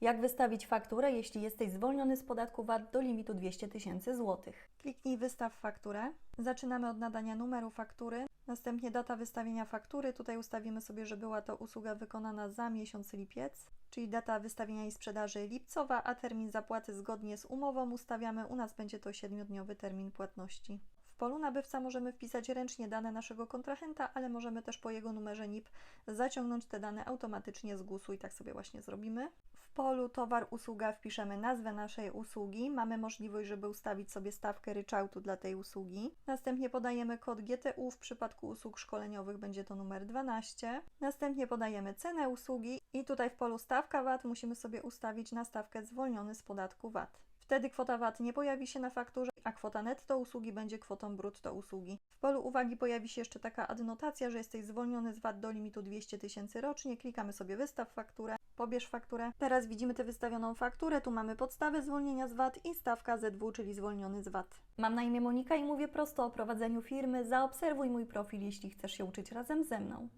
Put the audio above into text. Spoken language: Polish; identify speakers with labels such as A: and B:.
A: Jak wystawić fakturę, jeśli jesteś zwolniony z podatku VAT do limitu 200 tysięcy złotych? Kliknij Wystaw fakturę. Zaczynamy od nadania numeru faktury. Następnie data wystawienia faktury. Tutaj ustawimy sobie, że była to usługa wykonana za miesiąc lipiec, czyli data wystawienia i sprzedaży lipcowa, a termin zapłaty zgodnie z umową ustawiamy. U nas będzie to 7-dniowy termin płatności. Polu nabywca możemy wpisać ręcznie dane naszego kontrahenta, ale możemy też po jego numerze NIP zaciągnąć te dane automatycznie z GUS-u i tak sobie właśnie zrobimy. W polu towar, usługa wpiszemy nazwę naszej usługi. Mamy możliwość, żeby ustawić sobie stawkę ryczałtu dla tej usługi. Następnie podajemy kod GTU, w przypadku usług szkoleniowych będzie to numer 12. Następnie podajemy cenę usługi i tutaj w polu stawka VAT musimy sobie ustawić na stawkę zwolniony z podatku VAT. Wtedy kwota VAT nie pojawi się na fakturze, a kwota netto usługi będzie kwotą brutto usługi. W polu uwagi pojawi się jeszcze taka adnotacja, że jesteś zwolniony z VAT do limitu 200 tysięcy rocznie. Klikamy sobie wystaw fakturę, pobierz fakturę. Teraz widzimy tę wystawioną fakturę. Tu mamy podstawę zwolnienia z VAT i stawka ZW, czyli zwolniony z VAT. Mam na imię Monika i mówię prosto o prowadzeniu firmy. Zaobserwuj mój profil, jeśli chcesz się uczyć razem ze mną.